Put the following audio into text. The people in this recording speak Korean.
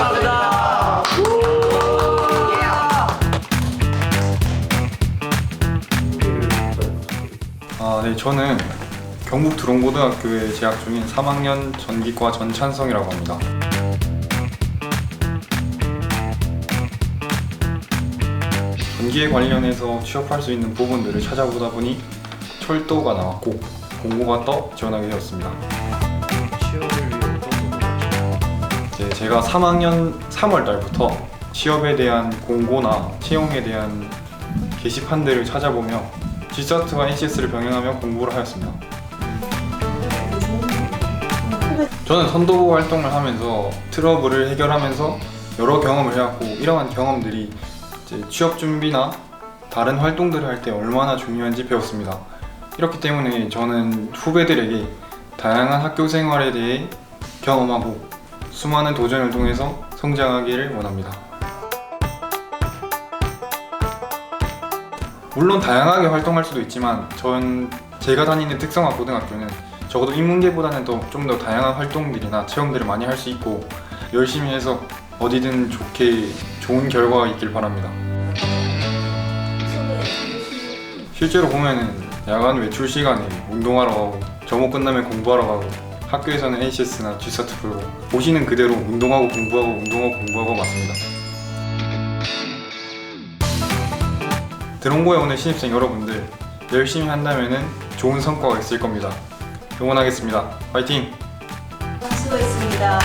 축하합니다. 아, 네, 저는 경북 드론고등학교에 재학 중인 3학년 전기과 전찬성이라고 합니다. 전기에 관련해서 취업할 수 있는 부분들을 찾아보다 보니 철도가 나왔고 공고가 떠 지원하게 되었습니다. 이제 제가 3학년 3월 달부터 취업에 대한 공고나 채용에 대한 게시판들을 찾아보며 G사트와 NCS를 병행하며 공부를 하였습니다. 저는 선도부 활동을 하면서 트러블을 해결하면서 여러 경험을 해왔고 이러한 경험들이 취업 준비나 다른 활동들을 할 때 얼마나 중요한지 배웠습니다. 이렇기 때문에 저는 후배들에게 다양한 학교 생활에 대해 경험하고 수많은 도전을 통해서 성장하기를 원합니다. 물론 다양하게 활동할 수도 있지만 전 제가 다니는 특성화 고등학교는 적어도 인문계보다는 더좀더 다양한 활동들이나 체험들을 많이 할 수 있고 열심히 해서 어디든 좋게 좋은 결과가 있길 바랍니다. 실제로 보면은 야간 외출 시간에 운동하러 가고 점호 끝나면 공부하러 가고 학교에서는 NCS나 G사트 풀고 보시는 그대로 운동하고 공부하고 운동하고 공부하고 맞습니다. 드론고에 오는 신입생 여러분들 열심히 한다면은 좋은 성과가 있을 겁니다. 응원하겠습니다. 파이팅! 수고했습니다.